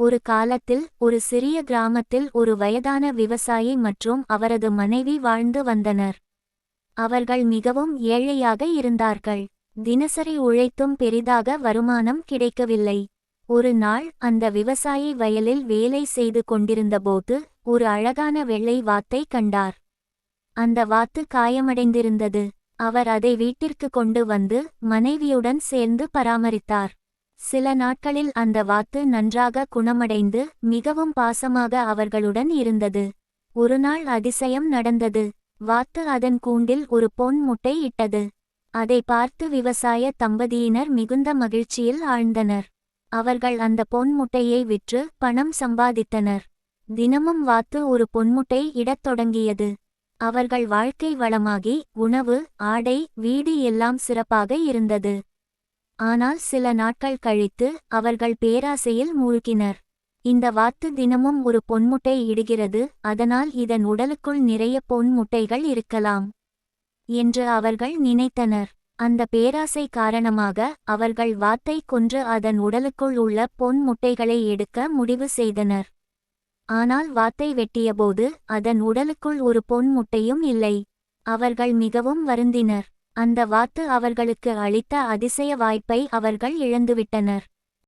ஒரு காலத்தில் ஒரு சிறிய கிராமத்தில் ஒரு வயதான விவசாயி மற்றும் அவரது மனைவி வாழ்ந்து வந்தனர். அவர்கள் மிகவும் ஏழையாக இருந்தார்கள். தினசரி உழைத்தும் பெரிதாக வருமானம் கிடைக்கவில்லை. ஒரு நாள் அந்த விவசாயி வயலில் வேலை செய்து கொண்டிருந்தபோது ஒரு அழகான வெள்ளை வாத்தை கண்டார். அந்த வாத்து காயமடைந்திருந்தது. அவர் அதை வீட்டிற்கு கொண்டு வந்து மனைவியுடன் சேர்ந்து பராமரித்தார். சில நாட்களில் அந்த வாத்து நன்றாக குணமடைந்து மிகவும் பாசமாக அவர்களுடன் இருந்தது. ஒருநாள் அதிசயம் நடந்தது. வாத்து அதன் கூண்டில் ஒரு பொன் முட்டை இட்டது. அதை பார்த்து விவசாய தம்பதியினர் மிகுந்த மகிழ்ச்சியில் ஆழ்ந்தனர். அவர்கள் அந்த பொன் முட்டையை விற்று பணம் சம்பாதித்தனர். தினமும் வாத்து ஒரு பொன்முட்டை இடத் தொடங்கியது. அவர்கள் வாழ்க்கை வளமாகி உணவு ஆடை வீடு எல்லாம் சிறப்பாக இருந்தது. ஆனால் சில நாட்கள் கழித்து அவர்கள் பேராசையில் மூழ்கினர். இந்த வாத்து தினமும் ஒரு பொன்முட்டை இடுகிறது அதனால் இதன் உடலுக்குள் நிறைய பொன் முட்டைகள் இருக்கலாம் என்று அவர்கள் நினைத்தனர். அந்த பேராசை காரணமாக அவர்கள் வாத்தை கொன்று அதன் உடலுக்குள் உள்ள பொன் முட்டைகளை எடுக்க முடிவு செய்தனர். ஆனால் வாத்தை வெட்டியபோது அதன் உடலுக்குள் ஒரு பொன் முட்டையும் இல்லை. அவர்கள் மிகவும் வருந்தினர். அந்த வாத்து அவர்களுக்கு அளித்த அதிசய வாய்ப்பை அவர்கள் இழந்துவிட்டனர்.